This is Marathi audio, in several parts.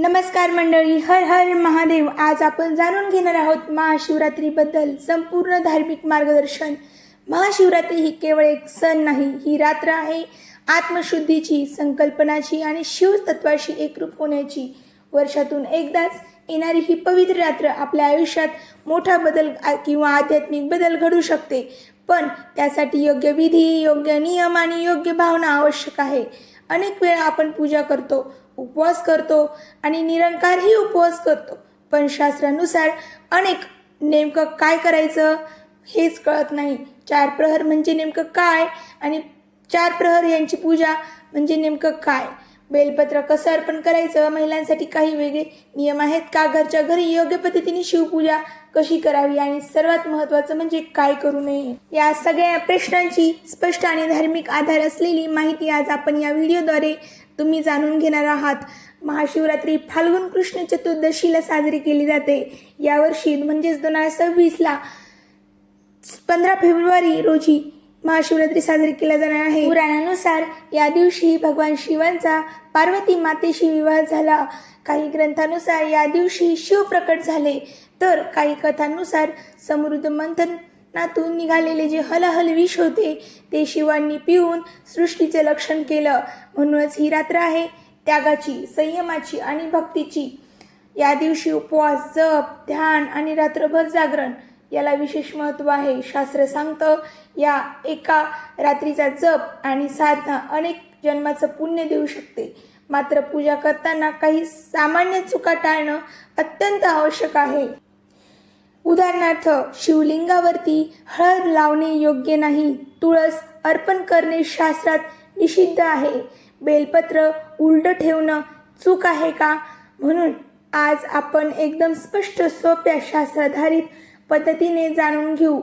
नमस्कार मंडळी हर हर महादेव. आज आपण जाणून घेणार आहोत महाशिवरात्रीबद्दल संपूर्ण धार्मिक मार्गदर्शन. महाशिवरात्री ही केवळ एक सण नाही ही रात्र आहे आत्मशुद्धीची संकल्पनाची आणि शिवतत्वाशी एकरूप होण्याची. वर्षातून एकदाच येणारी ही पवित्र रात्र आपल्या आयुष्यात मोठा बदल किंवा आध्यात्मिक बदल घडू शकते. पण त्यासाठी योग्य विधी योग्य नियम आणि योग्य भावना आवश्यक आहे. अनेक वेळा आपण पूजा करतो उपवास करतो आणि निरंकारही उपवास करतो. पण शास्त्रानुसार अनेक नेमकं काय करायचं हेच कळत नाही. चार प्रहर म्हणजे नेमकं काय आणि चार प्रहर यांची पूजा म्हणजे नेमकं काय? बेलपत्र कसं अर्पण करायचं? महिलांसाठी काही वेगळे नियम आहेत का? घरच्या घरी योग्य पद्धतीने शिवपूजा कशी करावी? आणि सर्वात महत्त्वाचं म्हणजे काय करू नये? या सगळ्या प्रश्नांची स्पष्ट आणि धार्मिक आधार असलेली माहिती आज आपण या व्हिडिओद्वारे तुम्ही जाणून घेणार आहात. महाशिवरात्री फाल्गुन कृष्ण चतुर्दशीला साजरी केली जाते. यावर्षी म्हणजेच दोन हजार सव्वीसला पंधरा फेब्रुवारी रोजी महाशिवरात्री साजरी केला जाणार आहे. पुराणानुसार या दिवशी भगवान शिवांचा पार्वती मातेशी विवाह झाला. काही ग्रंथानुसार या दिवशी शिव प्रकट झाले. तर काही कथांनुसार समृद्ध मंथन नातून निघालेले जे हलहल विष होते ते शिवांनी पिऊन सृष्टीचे लक्षण केलं. म्हणूनच ही रात्र आहे त्यागाची संयमाची आणि भक्तीची. या दिवशी उपवास जप ध्यान आणि रात्रभर जागरण याला विशेष महत्त्व आहे. शास्त्र सांगतं या एका रात्रीचा जप आणि साधना अनेक जन्माचं पुण्य देऊ शकते. मात्र पूजा करताना काही सामान्य चुका टाळणं अत्यंत आवश्यक आहे. उदाहरणार्थ शिवलिंगावरती हळद लावणे योग्य नाही. तुळस अर्पण करणे शास्त्रात निषिद्ध आहे. बेलपत्र उलट ठेवणं चूक आहे का? म्हणून आज आपण एकदम स्पष्ट सोप्या शास्त्राधारित पद्धतीने जाणून घेऊ.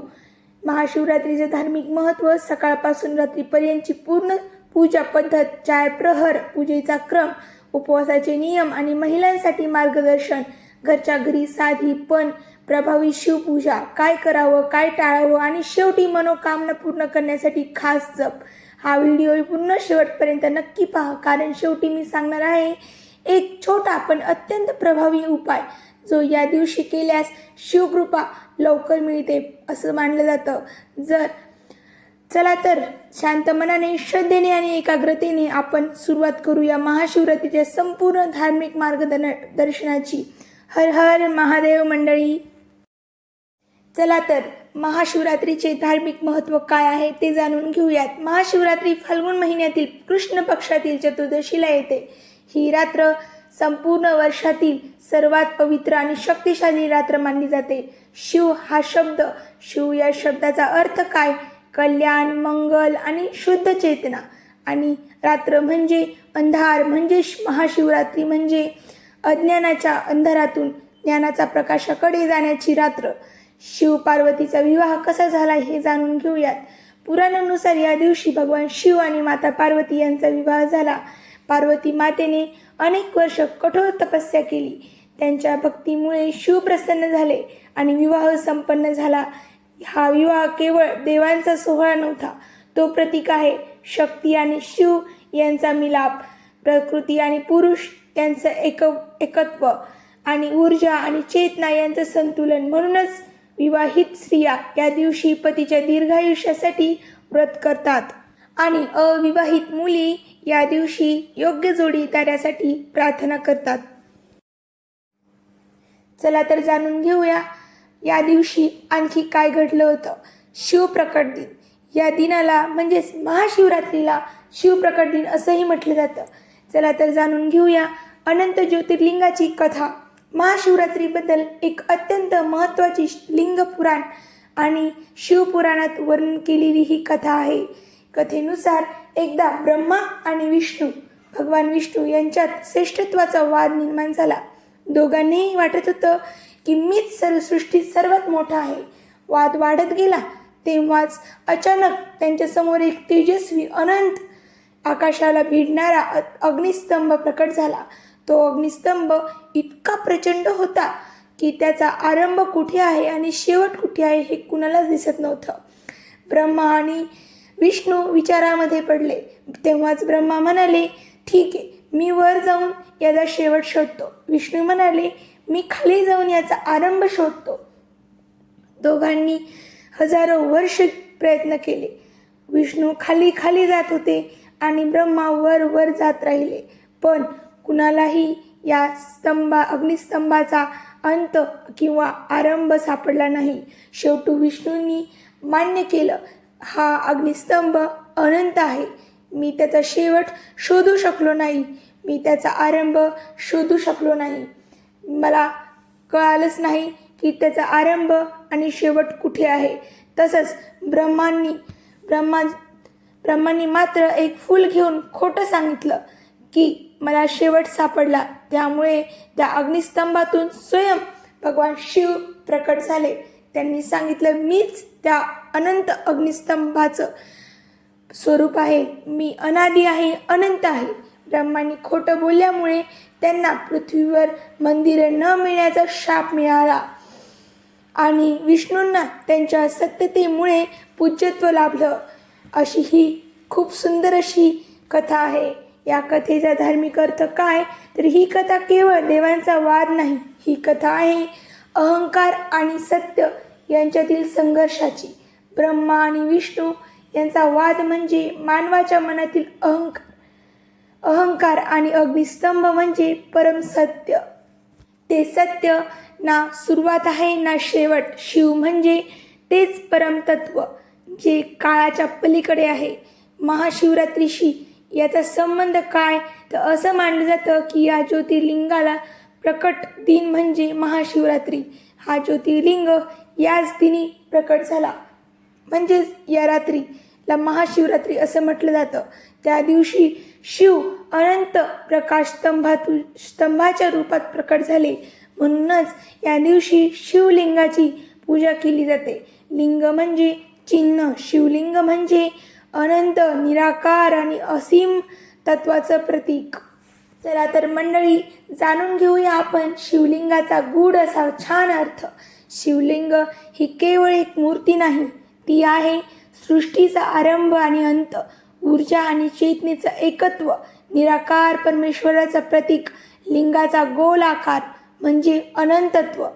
महाशिवरात्रीचे धार्मिक महत्त्व सकाळपासून रात्रीपर्यंतची पूर्ण पूजा पद्धत चार प्रहर पूजेचा क्रम उपवासाचे नियम आणि महिलांसाठी मार्गदर्शन घरच्या घरी साधी पण प्रभावी शिवपूजा काय करावं काय टाळावं आणि शेवटी मनोकामना पूर्ण करण्यासाठी खास जप. हा व्हिडिओ पूर्ण शेवटपर्यंत नक्की पहा कारण शेवटी मी सांगणार आहे एक छोटा पण अत्यंत प्रभावी उपाय जो या दिवशी केल्यास शिवकृपा लवकर मिळते असं मानलं जातं. जर चला तर शांत मनाने श्रद्धेने आणि एकाग्रतेने आपण सुरुवात करूया महाशिवरात्रीच्या संपूर्ण धार्मिक मार्गदर्शनाची दर्शनाची. हर हर महादेव मंडळी! चला तर महाशिवरात्रीचे धार्मिक महत्त्व काय आहे ते जाणून घेऊयात. महाशिवरात्री फाल्गुन महिन्यातील कृष्ण पक्षातील चतुर्दशीला येते. ही रात्र संपूर्ण वर्षातील सर्वात पवित्र आणि शक्तिशाली रात्र मानली जाते. शिव हा शब्द शिव या शब्दाचा अर्थ काय? कल्याण मंगल आणि शुद्ध चेतना. आणि रात्र म्हणजे अंधार म्हणजे महाशिवरात्री म्हणजे अज्ञानाच्या अंधारातून ज्ञानाचा प्रकाशाकडे जाण्याची रात्र. शिव पार्वतीचा विवाह कसा झाला हे जाणून घेऊयात. पुराणानुसार या दिवशी भगवान शिव आणि माता पार्वती यांचा विवाह झाला. पार्वती मातेने अनेक वर्ष कठोर तपस्या केली. त्यांच्या भक्तीमुळे शिव प्रसन्न झाले आणि विवाह संपन्न झाला. हा विवाह केवळ देवांचा सोहळा नव्हता तो प्रतीक आहे. शक्ती आणि शिव यांचा मिलाप प्रकृती आणि पुरुष यांचं एक एकत्व आणि ऊर्जा आणि चेतना यांचं संतुलन म्हणूनच विवाहित स्त्रिया या दिवशी पतीच्या दीर्घायुष्यासाठी व्रत करतात. आणि अविवाहित मुली या दिवशी योग्य जोडीदारासाठी प्रार्थना करतात. चला तर जाणून घेऊया या दिवशी आणखी काय घडलं होतं. शिवप्रकट दिन. या दिनाला म्हणजेच महाशिवरात्रीला शिवप्रकट दिन असंही म्हटलं जातं. चला तर जाणून घेऊया अनंत ज्योतिर्लिंगाची कथा. महाशिवरात्रीबद्दल एक अत्यंत महत्त्वाची लिंग पुराण आणि शिवपुराणात वर्णन केलेली ही कथा आहे. कथेनुसार एकदा ब्रह्मा आणि विष्णू भगवान विष्णू यांच्यात श्रेष्ठत्वाचा वाद निर्माण झाला. दोघांनीही वाटत होतं की मीच सर्वसृष्टीत सर्वात मोठा आहे. वाद वाढत गेला तेव्हाच अचानक त्यांच्यासमोर एक तेजस्वी अनंत आकाशाला भिडणारा अग्निस्तंभ प्रकट झाला. तो अग्निस्तंभ इतका प्रचंड होता की त्याचा आरंभ कुठे आहे आणि शेवट कुठे आहे हे कुणालाच दिसत नव्हतं. ब्रह्मा आणि विष्णू विचारामध्ये पडले. तेव्हाच ब्रह्मा म्हणाले ठीक आहे मी वर जाऊन याचा शेवट शोधतो. विष्णू म्हणाले मी खाली जाऊन याचा आरंभ शोधतो. दोघांनी हजारो वर्ष प्रयत्न केले. विष्णू खाली खाली जात होते आणि ब्रह्मा वर वर जात राहिले. पण कुणालाही या स्तंभा अग्निस्तंभाचा अंत किंवा आरंभ सापडला नाही. शेवटी विष्णूंनी मान्य केलं हा अग्निस्तंभ अनंत आहे. मी त्याचा शेवट शोधू शकलो नाही. मी त्याचा आरंभ शोधू शकलो नाही. मला कळालंच नाही की त्याचा आरंभ आणि शेवट कुठे आहे. तसंच ब्रह्मांनी ब्रह्मा ब्रह्मांनी मात्र एक फूल घेऊन खोटं सांगितलं की मला शेवट सापडला. त्यामुळे त्या अग्निस्तंभातून स्वयं भगवान शिव प्रकट झाले. त्यांनी सांगितलं मीच त्या अनंत अग्निस्तंभाचं स्वरूप आहे. मी अनादी आहे अनंत आहे. ब्रह्मांनी खोटं बोलल्यामुळे त्यांना पृथ्वीवर मंदिरं न मिळण्याचा शाप मिळाला. आणि विष्णूंना त्यांच्या सत्यतेमुळे पूज्यत्व लाभलं. अशी ही खूप सुंदर अशी कथा आहे. या कथेचा धार्मिक अर्थ काय? तर ही कथा केवळ देवांचा वाद नाही ही कथा आहे अहंकार आणि सत्य यांच्यातील संघर्षाची. ब्रह्मा आणि विष्णू यांचा वाद म्हणजे मानवाच्या मनातील अहंकार अहंकार आणि अग्निस्तंभ म्हणजे परम सत्य. ते सत्य ना सुरुवात आहे ना शेवट. शिव म्हणजे तेच परमतत्व जे काळाच्या पलीकडे आहे. महाशिवरात्रीशी याचा संबंध काय? तर असं मानलं जातं की या ज्योतिर्लिंगाला प्रकट दिन म्हणजे महाशिवरात्री. हा ज्योतिर्लिंग याच दिनी प्रकट झाला. म्हणजेच या रात्रीला महाशिवरात्री असं म्हटलं जातं. त्या दिवशी शिव अनंत प्रकाश स्तंभातून स्तंभाच्या रूपात प्रकट झाले. म्हणूनच या दिवशी शिवलिंगाची पूजा केली जाते. लिंग म्हणजे चिन्ह. शिवलिंग म्हणजे अनंत निराकार आणि असीम तत्वाचं प्रतीक. चला तर मंडळी जाणून घेऊया आपण शिवलिंगाचा गूढ असा छान अर्थ. शिवलिंग ही केवळ एक मूर्ती नाही ती आहे सृष्टीचा आरंभ आणि अंत. ऊर्जा आणि चेतनेचं एकत्व निराकार परमेश्वराचं प्रतीक लिंगाचा गोल आकार म्हणजे अनंतत्व.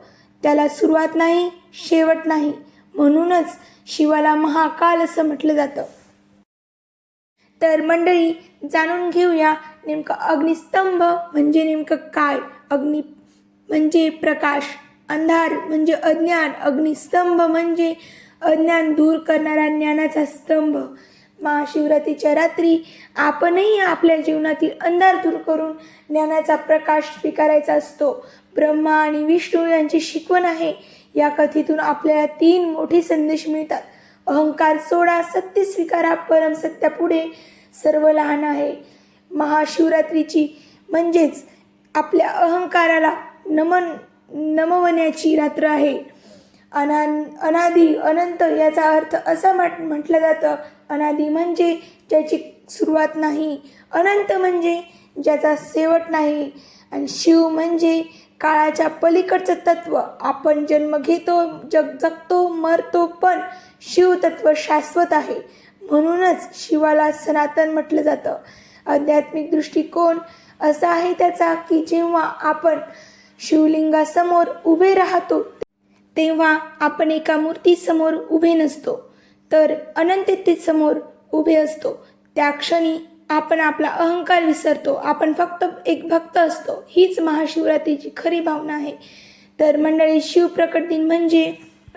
त्याला सुरुवात नाही शेवट नाही. म्हणूनच शिवाला महाकाल असं म्हटलं जातं. तर मंडळी जाणून घेऊया नेमकं अग्निस्तंभ म्हणजे नेमकं काय? अग्नि म्हणजे प्रकाश अंधार म्हणजे अज्ञान अग्निस्तंभ म्हणजे अज्ञान दूर करणारा ज्ञानाचा स्तंभ. महाशिवरात्रीच्या रात्री आपणही आपल्या जीवनातील अंधार दूर करून ज्ञानाचा प्रकाश स्वीकारायचा असतो. ब्रह्मा आणि विष्णू यांची शिकवण आहे. या कथेतून आपल्याला तीन मोठे संदेश मिळतात. अहंकार सोडा सत्य स्वीकारा परम सत्यापुढे सर्व लहान आहे. महाशिवरात्रीची म्हणजेच आपल्या अहंकाराला नमन नमवण्याची रात्र आहे. अना अनादी अनंत याचा अर्थ असा म्हट म्हटलं जातं अनादी म्हणजे ज्याची सुरुवात नाही अनंत म्हणजे ज्याचा शेवट नाही आणि शिव म्हणजे काळाच्या पलीकडचं तत्व. आपण जन्म घेतो जग जगतो मरतो पण शिवतत्व शाश्वत आहे. म्हणूनच शिवाला सनातन म्हटलं जातं. आध्यात्मिक दृष्टिकोन असा आहे त्याचा की जेव्हा आपण शिवलिंगासमोर उभे राहतो तेव्हा आपण एका मूर्तीसमोर उभे नसतो तर अनंततेसमोर उभे असतो. त्या क्षणी आपण आपला अहंकार विसरतो. आपण फक्त एक भक्त असतो. हीच महाशिवरात्रीची खरी भावना आहे. तर मंडळी शिवप्रकट दिन म्हणजे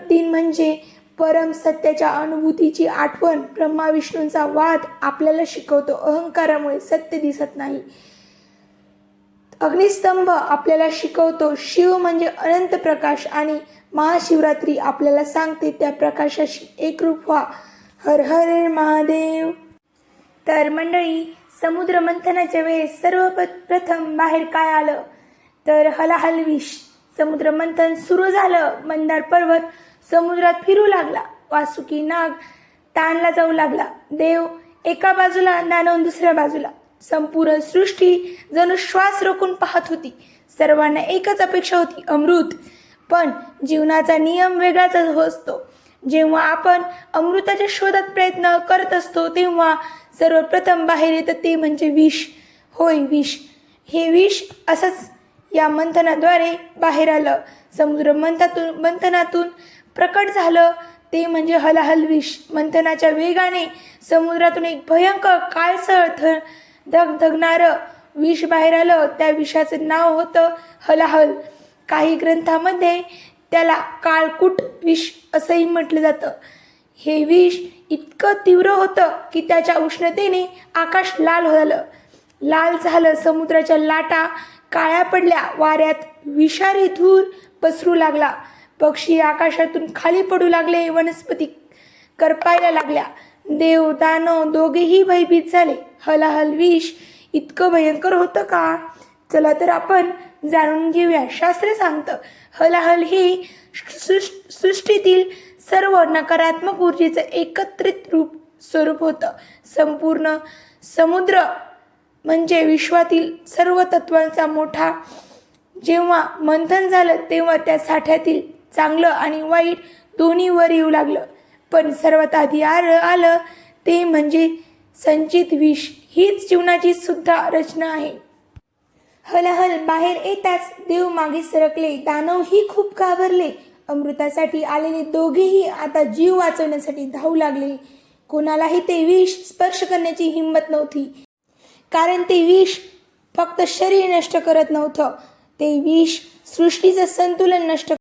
दिन म्हणजे परम सत्याच्या अनुभूतीची आठवण. ब्रह्मा विष्णूंचा वाद आपल्याला शिकवतो. अहंकारामुळे सत्य दिसत नाही. अग्निस्तंभ आपल्याला शिकवतो. शिव म्हणजे अनंत प्रकाश आणि महाशिवरात्री आपल्याला सांगते त्या प्रकाशाशी एकरूप व्हा. हर हर महादेव. तर मंडळी समुद्र मंथनाच्या वेळेस सर्वप्रथम बाहेर काय आलं? तर हलाहल विष समुद्र मंथन सुरू झालं. मंदार पर्वत समुद्रात फिरू लागला. वासुकी नाग ताणला जाऊ लागला. देव एका बाजूला दानव दुसऱ्या बाजूला. संपूर्ण सृष्टी जणू श्वास रोखून पाहत होती. सर्वांना एकच अपेक्षा होती अमृत. पण जीवनाचा नियम वेगळाच असतो. जेव्हा आपण अमृताच्या शोधात प्रयत्न करत असतो तेव्हा सर्वप्रथम बाहेर येतं ते म्हणजे विष. होय विष. हे विष असंच या मंथनाद्वारे बाहेर आलं. समुद्र मंथातून मंथनातून प्रकट झालं. ते म्हणजे हलाहल विष. मंथनाच्या वेगाने समुद्रातून एक भयंकर काळसळ ध धगधगणारं विष बाहेर आलं. त्या विषाचं नाव होतं हलाहल. काही ग्रंथामध्ये त्याला काळकूट विष असंही म्हटलं जातं. हे विष इतकं तीव्र होतं की त्याच्या उष्णतेने आकाश लाल झालं. लाल झालं समुद्राच्या लाटा काळ्या पडल्या वाऱ्यात विषारी धूर पसरू लागला. पक्षी आकाशातून खाली पडू लागले वनस्पती करपायला लागल्या. देव दानव दोघेही भयभीत झाले. हलाहल विष इतकं भयंकर होतं का? चला तर आपण जाणून घेऊया. शास्त्र सांगतं हलाहल ही सृष्ट सृष्टीतील सर्व नकारात्मक ऊर्जेचं एकत्रित रूप स्वरूप होतं. संपूर्ण समुद्र म्हणजे विश्वातील सर्व तत्वांचा मोठा जेव्हा मंथन झालं तेव्हा त्या साठ्यातील चांगलं आणि वाईट दोन्हीवर येऊ लागलं. पण सर्वात आधी आलं आलं ते म्हणजे संचित विष हीच जीवनाची सुद्धा रचना आहे. हलहल बाहेर येताच देव मागे सरकले दानवही खूप घाबरले. अमृतासाठी आलेले दोघेही आता जीव वाचवण्यासाठी धावू लागले. कोणालाही ते विष स्पर्श करण्याची हिंमत नव्हती. कारण ते विष फक्त शरीर नष्ट करत नव्हतं. ते विष सृष्टीचं संतुलन नष्ट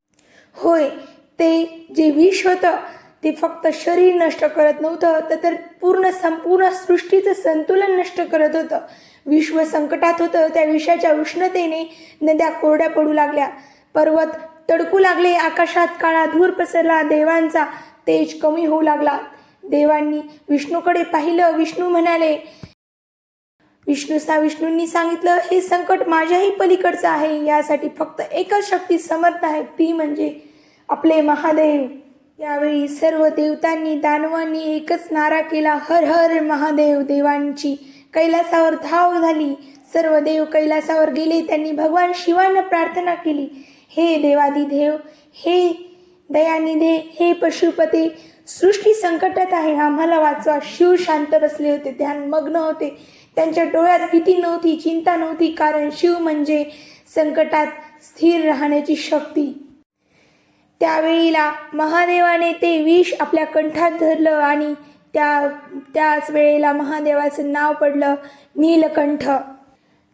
होय ते जे विष होतं ते फक्त शरीर नष्ट करत नव्हतं तर पूर्ण संपूर्ण सृष्टीचं संतुलन नष्ट करत होतं. विश्व संकटात होतं त्या विषाच्या उष्णतेने नद्या कोरड्या पडू लागल्या. पर्वत तडकू लागले. आकाशात काळा धूर पसरला. देवांचा तेज कमी होऊ लागला. देवांनी विष्णूकडे पाहिलं. विष्णू म्हणाले विष्णूसा विष्णूंनी सांगितलं हे संकट माझ्याही पलीकडचं आहे. यासाठी फक्त एकच शक्ती समर्थ आहे. ती म्हणजे आपले महादेव. यावेळी सर्व देवतांनी दानवांनी एकच नारा केला. हर हर महादेव देवांची कैलासावर धाव झाली. सर्व देव कैलासावर गेले. त्यांनी भगवान शिवांना प्रार्थना केली. हे देवादिदेव हे दयानिधे हे पशुपते सृष्टी संकटात आहे. आम्हाला वाचवा. शिव शांत बसले होते. ध्यान मग्न होते. त्यांच्या डोळ्यात भीती नव्हती चिंता नव्हती कारण शिव म्हणजे संकटात स्थिर राहण्याची शक्ती. त्यावेळीला महादेवाने ते विष आपल्या कंठात धरलं आणि त्या त्याच वेळेला महादेवाचं नाव पडलं नीलकंठ.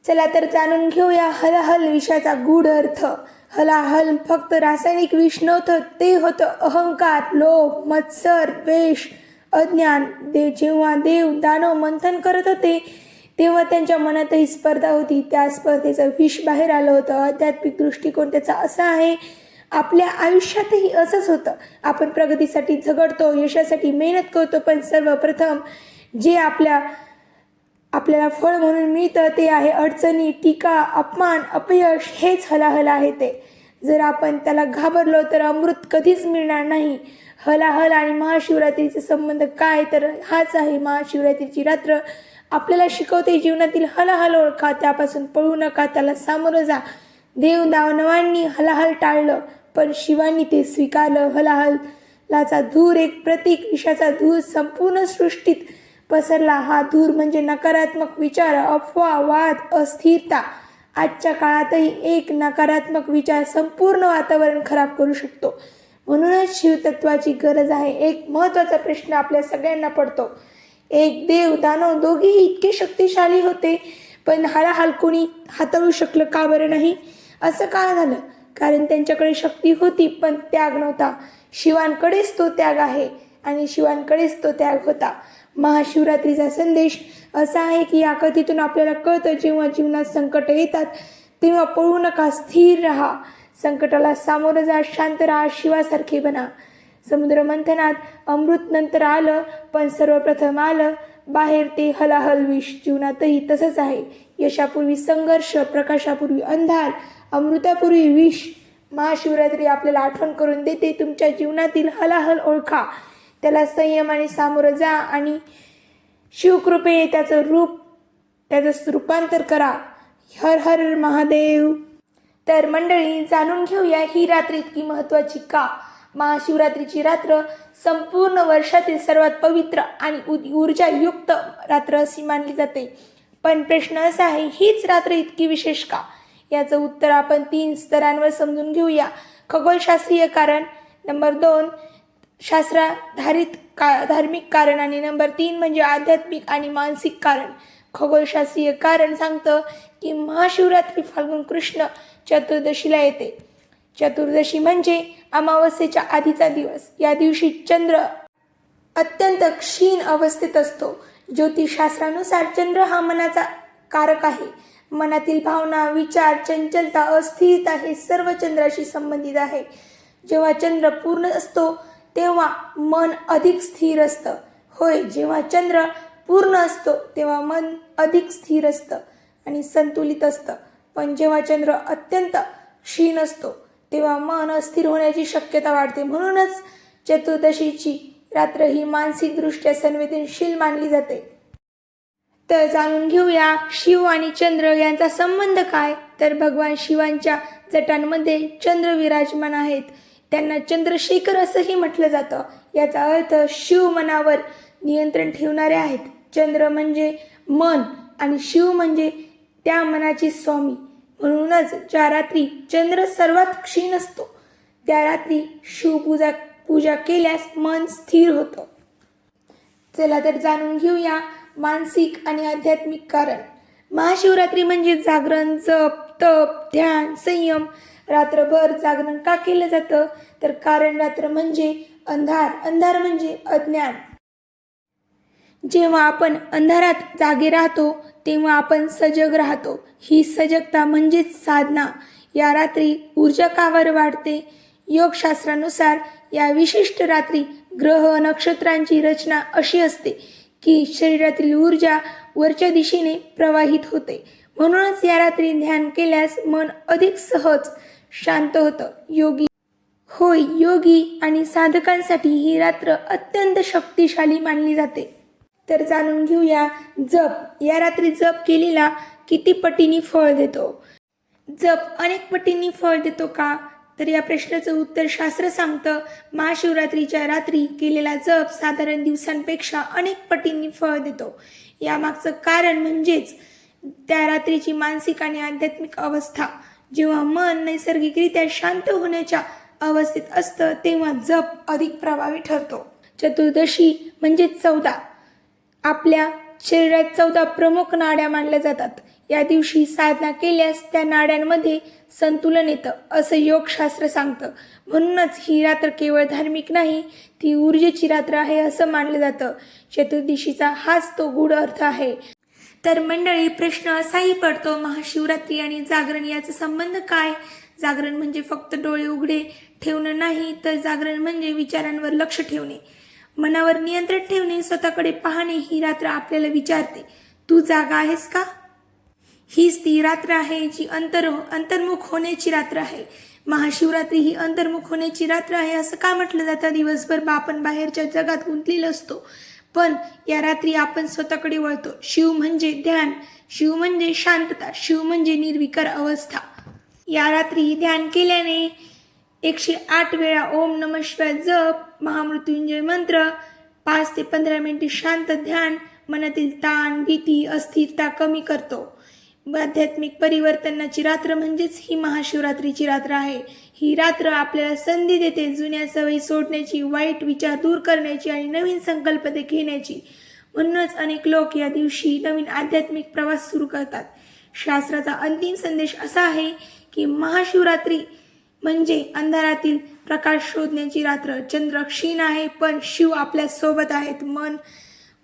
चला तर जाणून घेऊया हलहल विषाचा गूढ अर्थ. हलाहल फक्त रासायनिक विष नव्हतं ते होतं अहंकार लोभ मत्सर वेश अज्ञान. दे जेव्हा देव दानव मंथन करत होते तेव्हा त्यांच्या मनातही स्पर्धा होती. त्या स्पर्धेचं विष बाहेर आलं होतं. आध्यात्मिक दृष्टिकोन त्याचा असा आहे आपल्या आयुष्यातही असंच होतं. आपण प्रगतीसाठी झगडतो यशासाठी मेहनत करतो पण सर्वप्रथम जे आपल्या आपल्याला फळ म्हणून मिळतं ते आहे अडचणी टीका अपमान अपयश हेच हलाहल आहे ते. जर आपण त्याला घाबरलो तर अमृत कधीच मिळणार नाही. हलाहल आणि महाशिवरात्रीचा संबंध काय? तर हाच आहे महाशिवरात्रीची रात्र. आपल्याला शिकवते जीवनातील हलाहल ओळखा त्यापासून पळू नका त्याला सामोरं जा. देव दानवांनी हलाहल टाळलं पण शिवांनी ते स्वीकारलं. हलाहलाचा धूर एक प्रतीक विषाचा धूर संपूर्ण सृष्टीत पसरला हा धूर म्हणजे नकारात्मक विचार अफवा वाद अस्थिरता. आजच्या काळातही एक नकारात्मक विचार संपूर्ण वातावरण खराब करू शकतो. म्हणूनच शिवतत्वाची गरज आहे. एक महत्त्वाचा प्रश्न आपल्या सगळ्यांना पडतो. एक देव दानव दोघेही इतके शक्तिशाली होते पण हळाहल कोणी हाताळू शकलं का बरं नाही? असं का झालं? कारण त्यांच्याकडे शक्ती होती पण त्याग नव्हता. शिवांकडेच तो त्याग आहे आणि शिवांकडेच तो त्याग होता. महाशिवरात्रीचा संदेश असा आहे की या कथेतून आपल्याला कळतं जेव्हा जीवनात संकट येतात तेव्हा पळू नका स्थिर राहा. संकटाला सामोरं जा शांत राहा शिवासारखे बना. समुद्र मंथनात अमृत नंतर आलं पण सर्वप्रथम आलं बाहेर ते हलाहल विष. जीवनातही तसंच आहे. यशापूर्वी संघर्ष प्रकाशापूर्वी अंधार अमृतापूर्वी विष. महाशिवरात्री आपल्याला आठवण करून देते तुमच्या जीवनातील हलाहल ओळखा. त्याला संयमाने सामोरं जा आणि शिवकृपेने त्याचं रूप त्याचं रूपांतर करा. हर हर महादेव. तर मंडळी जाणून घेऊया ही रात्र इतकी महत्त्वाची का? महाशिवरात्रीची रात्र संपूर्ण वर्षातील सर्वात पवित्र आणि ऊर्जायुक्त रात्र अशी मानली जाते. पण प्रश्न असा आहे हीच रात्र इतकी विशेष का? याचं उत्तर आपण तीन स्तरांवर समजून घेऊया. खगोलशास्त्रीय कारण नंबर दोन शास्त्राधारित का धार्मिक कारण आणि नंबर तीन म्हणजे आध्यात्मिक आणि मानसिक कारण. खगोलशास्त्रीय कारण सांगतं की महाशिवरात्री फाल्गुन कृष्ण चतुर्दशीला येते. चतुर्दशी म्हणजे अमावस्येच्या आधीचा दिवस. या दिवशी चंद्र अत्यंत क्षीण अवस्थेत असतो. ज्योतिषशास्त्रानुसार चंद्र हा मनाचा कारक आहे. मनातील भावना विचार चंचलता अस्थिरता हे सर्व चंद्राशी संबंधित आहे. जेव्हा चंद्र पूर्ण असतो तेव्हा मन अधिक स्थिर असतं. होय जेव्हा चंद्र पूर्ण असतो तेव्हा मन अधिक स्थिर असतं आणि संतुलित असतं. पण जेव्हा चंद्र अत्यंत क्षीण असतो तेव्हा मन अस्थिर होण्याची शक्यता वाढते. म्हणूनच चतुर्दशीची रात्र ही मानसिकदृष्ट्या संवेदनशील मानली जाते. तर जाणून घेऊया शिव आणि चंद्र यांचा संबंध काय? तर भगवान शिवांच्या जटांमध्ये चंद्र विराजमान आहेत. त्यांना चंद्रशेखर असंही म्हटलं जातं. याचा अर्थ शिव मनावर नियंत्रण ठेवणारे आहेत. चंद्र म्हणजे मन आणि शिव म्हणजे त्या मनाची स्वामी. म्हणूनच ज्या रात्री चंद्र सर्वात क्षीण असतो त्या रात्री शिवपूजा पूजा केल्यास मन स्थिर होतं. चला तर जाणून घेऊया मानसिक आणि आध्यात्मिक कारण. महाशिवरात्री म्हणजे जागरण जप तप ध्यान संयम रात्रभर जागरण का केलं जातं? तर कारण रात्र म्हणजे अंधार. अंधार म्हणजे अज्ञान. जेव्हा आपण अंधारात जागे राहतो तेव्हा आपण सजग राहतो. ही सजगता म्हणजेच साधना. या रात्री ऊर्जा कावर वाढते? योगशास्त्रानुसार या विशिष्ट रात्री ग्रह नक्षत्रांची रचना अशी असते की शरीरातील ऊर्जा वरच्या दिशेने प्रवाहित होते. म्हणूनच या रात्री ध्यान केल्यास मन अधिक सहज शांत होतं. योगी होय योगी आणि साधकांसाठी ही रात्र अत्यंत शक्तिशाली मानली जाते. तर जाणून घेऊया जप. या रात्री जप केलेला किती पटीने फळ देतो? जप अनेक पटींनी फळ देतो का? तर या प्रश्नाचं उत्तर शास्त्र सांगतं. महाशिवरात्रीच्या रात्री केलेला जप साधारण दिवसांपेक्षा अनेक पटींनी फळ देतो. यामागचं कारण म्हणजेच त्या रात्रीची मानसिक आणि आध्यात्मिक अवस्था. जेव्हा मन नैसर्गिकरित्या शांत होण्याच्या अवस्थेत असतं तेव्हा जप अधिक प्रभावी ठरतो. चतुर्दशी म्हणजे चौदा. आपल्या शरीरात चौदा प्रमुख नाड्या मानल्या जातात. या दिवशी साधना केल्यास त्या नाड्यांमध्ये संतुलन येतं असं योगशास्त्र सांगतं. म्हणूनच ही रात्र केवळ धार्मिक नाही ती ऊर्जेची रात्र आहे असं मानलं जातं. चतुर्दशीचा हाच तो गूढ अर्थ आहे. तर मंडळी प्रश्न असाही पडतो महाशिवरात्री आणि जागरण याचा संबंध काय? जागरण म्हणजे फक्त डोळे उघडे ठेवणं नाही तर जागरण म्हणजे विचारांवर लक्ष ठेवणे. मनावर नियंत्रण ठेवणे स्वतःकडे पाहणे ही रात्र आपल्याला विचारते. तू जागा आहेस का? हीच ती रात्र आहे जी अंतर अंतर्मुख होण्याची रात्र आहे. महाशिवरात्री ही अंतर्मुख होण्याची रात्र आहे असं का म्हटलं जातं? दिवसभर बा आपण बाहेरच्या जगात गुंतलेलो असतो. पण या रात्री आपण स्वतःकडे वळतो. शिव म्हणजे ध्यान शिव म्हणजे शांतता शिव म्हणजे निर्विकार अवस्था. या रात्री ध्यान केल्याने एकशे आठ वेळा ओम नम शिवाय जप महामृत्युंजय मंत्र पाच ते पंधरा मिनिटे शांत ध्यान मनातील ताण भीती अस्थिरता कमी करतो. आध्यात्मिक परिवर्तनाची रात्र म्हणजेच ही महाशिवरात्रीची रात्र आहे. ही रात्र आपल्याला संधी देते जुन्या सवयी सोडण्याची वाईट विचार दूर करण्याची आणि नवीन संकल्पते घेण्याची. म्हणूनच अनेक लोक या दिवशी नवीन आध्यात्मिक प्रवास सुरू करतात. शास्त्राचा अंतिम संदेश असा आहे की महाशिवरात्री म्हणजे अंधारातील प्रकाश शोधण्याची रात्र. चंद्र क्षीण आहे पण शिव आपल्यासोबत आहेत. मन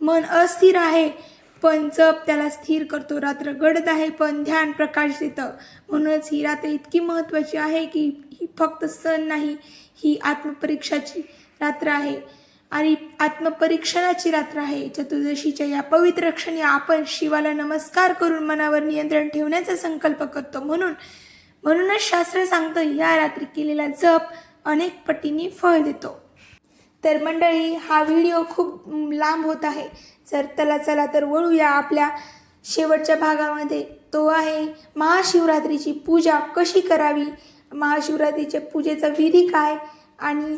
मन अस्थिर आहे. पण जप त्याला स्थिर करतो. रात्र गडद आहे पण ध्यान प्रकाश देतं. म्हणूनच ही रात्र इतकी महत्त्वाची आहे की ही फक्त सण नाही ही आत्मपरीक्षाची रात्र आहे. आणि आत्मपरीक्षणाची रात्र आहे. चतुर्दशीच्या या पवित्र क्षणी आपण शिवाला नमस्कार करून मनावर नियंत्रण ठेवण्याचा संकल्प करतो. म्हणून म्हणूनच शास्त्र सांगतं या रात्री केलेला जप अनेक पटींनी फळ देतो. तर मंडळी हा व्हिडिओ खूप लांब होत आहे. जर चला चला तर वळूया आपल्या शेवटच्या भागामध्ये. तो आहे महाशिवरात्रीची पूजा कशी करावी? महाशिवरात्रीच्या पूजेचा विधी काय? आणि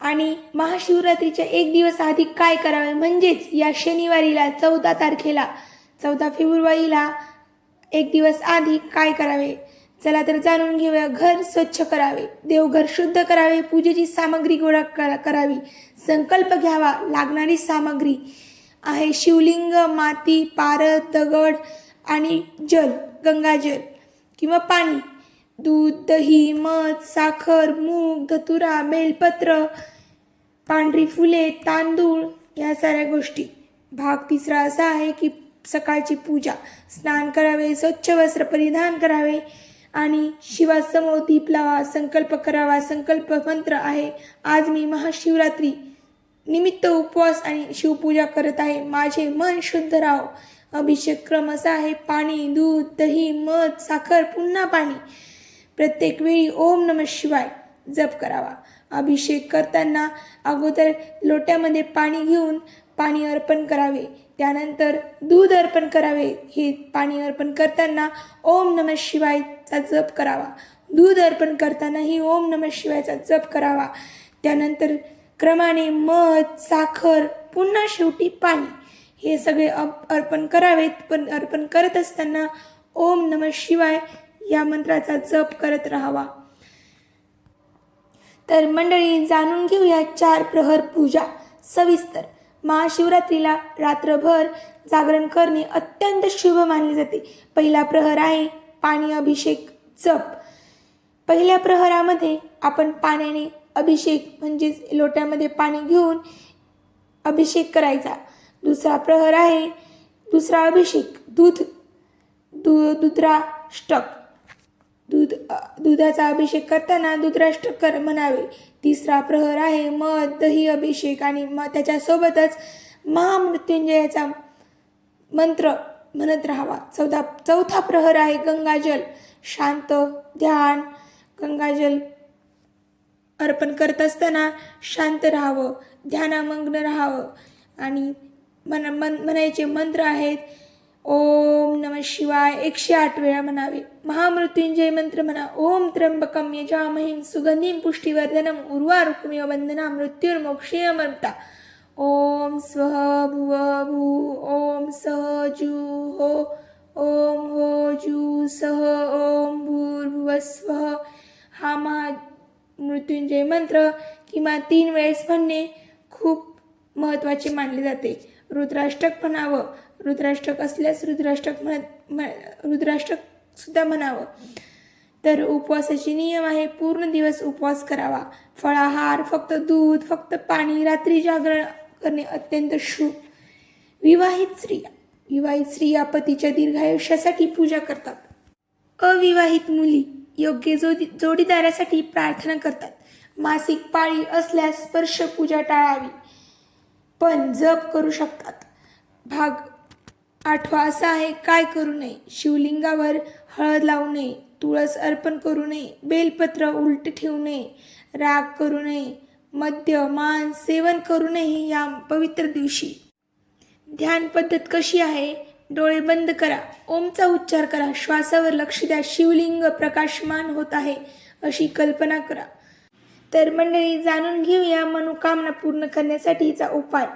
आणि महाशिवरात्रीच्या एक दिवस आधी काय करावे? म्हणजेच या शनिवारीला चौदा तारखेला चौदा फेब्रुवारीला एक दिवस आधी काय करावे? चला तर जाणून घेऊया घर स्वच्छ करावे. देवघर शुद्ध करावे पूजेची सामग्री गोळा करा करावी. संकल्प घ्यावा लागणारी सामग्री. आहे शिवलिंग माती पारद दगड आणि जल गंगाजल किंवा पाणी. दूध दही मध साखर मूग धतुरा बेलपत्र पांढरी फुले तांदूळ या साऱ्या गोष्टी. भाग तिसरा असा आहे की सकाळची पूजा. स्नान करावे स्वच्छ वस्त्र परिधान करावे आणि शिवासमोर दीप लावा संकल्प करावा. संकल्प मंत्र आहे आज मी महाशिवरात्री निमित्त उपवास आणि शिवपूजा करत आहे. माझे मन शुद्ध राहो. अभिषेक क्रम असा आहे. पाणी दूध दही मध साखर पुन्हा पाणी. प्रत्येक वेळी ओम नम शिवाय जप करावा. अभिषेक करताना अगोदर लोट्यामध्ये पाणी घेऊन पाणी अर्पण करावे. त्यानंतर दूध अर्पण करावे. हे पाणी अर्पण करताना ओम नम शिवायचा जप करावा. दूध अर्पण करतानाही ओम नम शिवायचा जप करावा. त्यानंतर क्रमाने मध साखर पुन्हा शेवटी पाणी. हे सगळे अप अर्पण करावेत पण अर्पण करत असताना ओम नम शिवाय या मंत्राचा जप करत राहावा. तर मंडळी जाणून घेऊया चार प्रहर पूजा. सविस्तर महाशिवरात्रीला रात्रभर जागरण करणे अत्यंत शुभ मानले जाते. पहिला प्रहर आहे पाणी अभिषेक जप. पहिल्या प्रहरामध्ये आपण पाण्याने अभिषेक म्हणजेच लोट्यामध्ये पाणी घेऊन अभिषेक करायचा. दुसरा प्रहर आहे. दुसरा अभिषेक. दूध दु दुधराष्टक दूध दुधाचा अभिषेक करताना दुधराष्ट्र कर म्हणावे. तिसरा प्रहर आहे. मध दही अभिषेक आणि मग त्याच्यासोबतच महामृत्युंजयाचा मंत्र म्हणत राहावा. चौदा चौथा प्रहर आहे गंगाजल. शांत ध्यान. गंगाजल अर्पण करत असताना शांत राहावं ध्यानामग्न राहावं. आणि मन मन म्हणायचे मंत्र आहेत ओम नम शिवाय एकशे आठ वेळा म्हणावे. महामृत्युंजय मंत्र म्हणा ओम त्र्यंबकम यजामहीम सुगंधीम पुष्टिवर्धनम उर्वारुक्मिय वंदना मृत्युर्मोक्षीय ममता ओम स्वह भुव भू ओम सह जू हो ओम हो जू सह ओम भूर्भुवस्व। हा महा मृत्युंजय मंत्र किंवा तीन वेळेस म्हणणे खूप महत्त्वाचे मानले जाते. रुद्राष्टक म्हणावं. रुद्राष्टक असल्यास रुद्राष्टक म्हण रुद्राष्टक सुद्धा म्हणावं. तर उपवासाचे नियम आहे पूर्ण दिवस उपवास करावा. फळाहार फक्त दूध फक्त पाणी रात्री जागरण करणे अत्यंत शुभ. विवाहित स्त्रिया विवाहित स्त्रिया पतीच्या दीर्घायुष्यासाठी पूजा करतात. अविवाहित मुली योग्य जोडी जोडीदारासाठी प्रार्थना करतात. मासिक पाळी असल्यास स्पर्श पूजा टाळावी पण जप करू शकतात. भाग आठवा असा आहे काय करू नये? शिवलिंगावर हळद लावू नये तुळस अर्पण करू नये बेलपत्र उलट ठेवू नये राग करू नये मद्य मान सेवन करू नये या पवित्र दिवशी. ध्यान पद्धत कशी आहे? डोळे बंद करा. ओमचा उच्चार करा. श्वासावर लक्ष द्या. शिवलिंग प्रकाशमान होत आहे अशी कल्पना करा. तर मंडळी जाणून घेऊया मनोकामना पूर्ण करण्यासाठीचा उपाय.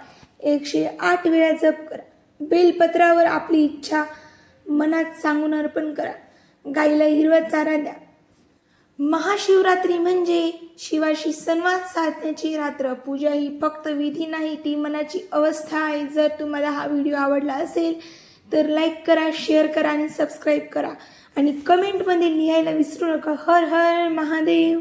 एकशे आठ वेळा जप करा. बेलपत्रावर आपली इच्छा मनात सांगून अर्पण करा. गाईला हिरवा चारा द्या. महाशिवरात्री म्हणजे शिवाशी संवाद साधण्याची रात्र. पूजा ही फक्त विधी नाही ती मनाची अवस्था आहे. जर तुम्हाला हा व्हिडिओ आवडला असेल तर लाईक करा शेअर करा आणि सबस्क्राईब करा. आणि कमेंटमध्ये लिहायला विसरू नका. हर हर महादेव.